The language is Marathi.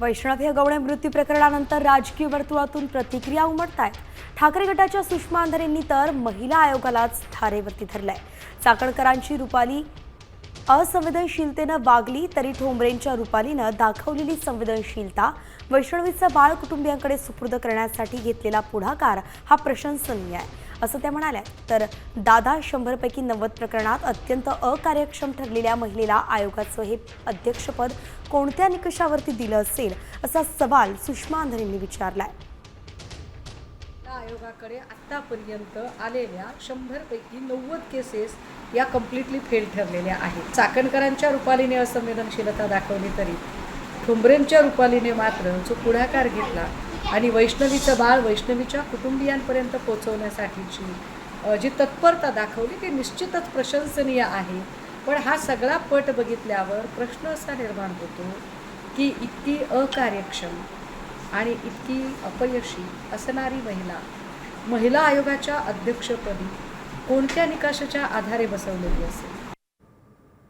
वैष्णव हगवणे मृत्यू प्रकरणानंतर राजकीय वर्तुळातून प्रतिक्रिया उमटत आहेत ठाकरे गटाच्या सुषमा अंधारेंनी तर महिला आयोगालाच धारेवरती धरलंय. चाकणकरांची रुपाली असंवेदनशीलतेनं वागली तरी ठोंबरेंच्या रुपालीनं दाखवलेली संवेदनशीलता वैष्णवीचं बाळ कुटुंबियांकडे सुपूर्द करण्यासाठी घेतलेला पुढाकार हा प्रशंसनीय आहे. असं त्या म्हणाल्या. तर दादा शंभरपैकी नव्वद प्रकरणात अत्यंत अकार्यक्षम ठरलेल्या महिलेला आयोगाचं हे अध्यक्षपद कोणत्या निकषावरती दिलं असेल असा सवाल सुषमा अंधारेंनी विचारलाय. आयोगाकडे आत्तापर्यंत आलेल्या शंभरपैकी नव्वद केसेस या कम्प्लिटली फेल ठरलेल्या आहेत. चाकणकरांच्या रुपालीने असंवेदनशीलता दाखवली तरी ठुंबरेंच्या रुपालीने मात्र जो पुढाकार घेतला आणि वैष्णवीचं बाळ वैष्णवीच्या कुटुंबियांपर्यंत पोचवण्यासाठीची जी तत्परता दाखवली ती निश्चितच प्रशंसनीय आहे. पण हा सगळा पट बघितल्यावर प्रश्न असा निर्माण होतो की इतकी अकार्यक्षम आणि इतकी अपयशी असणारी महिला महिला आयोगाच्या अध्यक्षपदी कोणत्या निकषाच्या आधारे बसवलेली असेल?